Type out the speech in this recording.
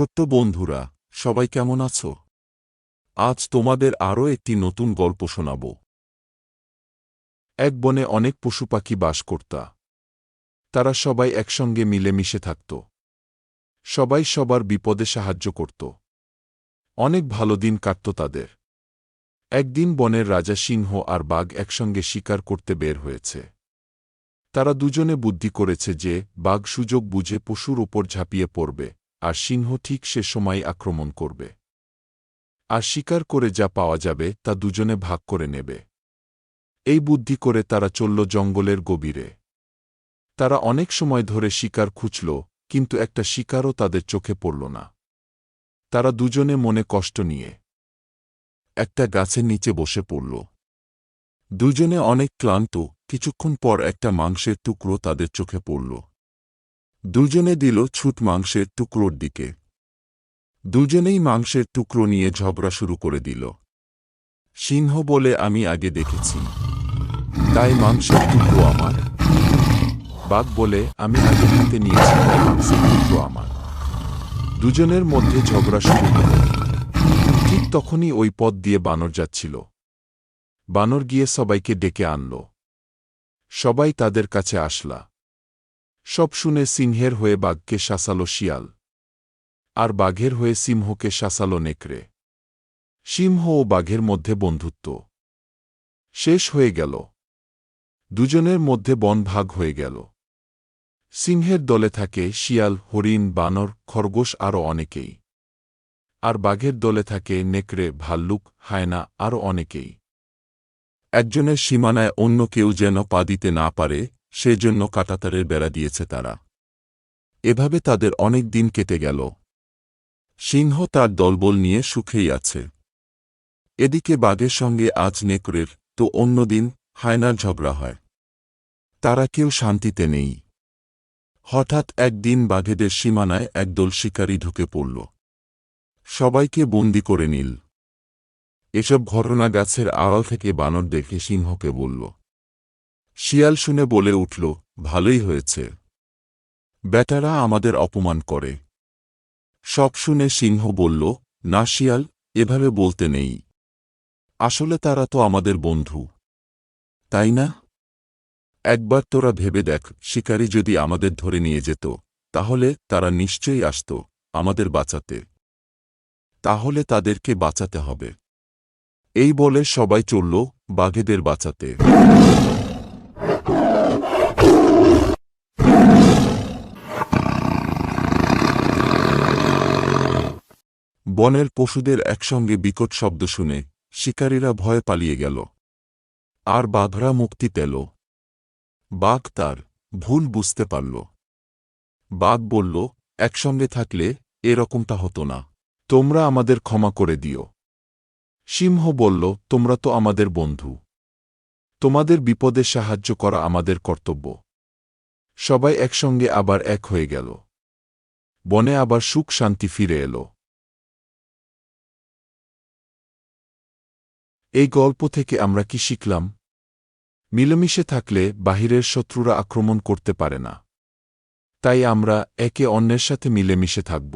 ছোট্ট বন্ধুরা, সবাই কেমন আছো? আজ তোমাদের আরও একটি নতুন গল্প শোনাব। এক বনে অনেক পশু পাখি বাস করতা। তারা সবাই একসঙ্গে মিলেমিশে থাকত। সবাই সবার বিপদে সাহায্য করত। অনেক ভালো দিন কাটত তাদের। একদিন বনের রাজা সিংহ আর বাঘ একসঙ্গে শিকার করতে বের হয়েছে। তারা দুজনে বুদ্ধি করেছে যে বাঘ সুযোগ বুঝে পশুর ওপর ঝাঁপিয়ে পড়বে। আর সিংহ ঠিক সে সময় আক্রমণ করবে। আর শিকার করে যা পাওয়া যাবে, তা দুজনে ভাগ করে নেবে। এই বুদ্ধি করে তারা চলল জঙ্গলের গভীরে। তারা অনেক সময় ধরে শিকার খুঁজল, কিন্তু একটা শিকারও তাদের চোখে পড়ল না। তারা দুজনে মনে কষ্ট নিয়ে একটা গাছের নিচে বসে পড়ল। দুজনে অনেক ক্লান্ত, কিছুক্ষণ পর একটা মাংসের টুকরো তাদের চোখে পড়ল। দুজনে দিল ছুট মাংসের টুকরোর দিকে। দুজনেই মাংসের টুকরো নিয়ে ঝগড়া শুরু করে দিল। সিংহ বলে, আমি আগে দেখেছি। তাই মাংসের টুকরো আমার। বাঘ বলে, আমি আগে হাতে নিয়েছি, তাই মাংসের টুকরো আমার। দুজনের মধ্যে ঝগড়া শুরু হল। ঠিক তখনই ওই পথ দিয়ে বানর যাচ্ছিল। বানর গিয়ে সবাইকে ডেকে আনল। সবাই তাদের কাছে আসলা। সব শুনে সিংহের হয়ে বাঘকে শাসালো শিয়াল। আর বাঘের হয়ে সিংহকে শাসালো নেকড়ে। সিংহ ও বাঘের মধ্যে বন্ধুত্ব। শেষ হয়ে গেল। দুজনের মধ্যে বন ভাগ হয়ে গেল। সিংহের দলে থাকে শিয়াল, হরিণ, বানর, খরগোশ আরও অনেকেই। আর বাঘের দলে থাকে নেকড়ে, ভাল্লুক, হায়না আরও অনেকেই। একজনের সীমানায় অন্য কেউ যেন পা দিতে না পারে সেজন্য কাটাতারের বেড়া দিয়েছে তারা। এভাবে তাদের অনেক দিন কেটে গেল। সিংহ তার দলবল নিয়ে সুখেই আছে। এদিকে বাঘের সঙ্গে আজ নেকড়ের, তো অন্যদিন হায়নার ঝগড়া হয়। তারা কেউ শান্তিতে নেই। হঠাৎ একদিন বাঘেদের সীমানায় একদল শিকারী ঢুকে পড়ল। সবাইকে বন্দি করে নিল। এসব ঘটনা গাছের আড়াল থেকে বানর দেখে সিংহকে বলল শিয়াল শুনে বলে উঠল, ভালোই হয়েছে। বেটারা আমাদের অপমান করে। সব শুনে সিংহ বলল, না শিয়াল, এভাবে বলতে নেই। আসলে তারা তো আমাদের বন্ধু। তাই না? একবার তোরা ভেবে দেখ, শিকারী যদি আমাদের ধরে নিয়ে যেত, তাহলে তারা নিশ্চয়ই আসত আমাদের বাঁচাতে। তাহলে তাদেরকে বাঁচাতে হবে। এই বলে সবাই চলল বাঘেদের বাঁচাতে। বনের পশুদের একসঙ্গে বিকট শব্দ শুনে শিকারীরা ভয়ে পালিয়ে গেল। আর বাঘরা মুক্তি পেল। বাঘ তার ভুল বুঝতে পারল। বাঘ বলল, একসঙ্গে থাকলে এরকমটা হতো না। তোমরা আমাদের ক্ষমা করে দিও। সিংহ বলল, তোমরা তো আমাদের বন্ধু। তোমাদের বিপদে সাহায্য করা আমাদের কর্তব্য। সবাই একসঙ্গে আবার এক হয়ে গেল। বনে আবার সুখ শান্তি ফিরে এলো। এই গল্প থেকে আমরা কি শিখলাম? মিলেমিশে থাকলে বাহিরের শত্রুরা আক্রমণ করতে পারে না। তাই আমরা একে অন্যের সাথে মিলেমিশে থাকব।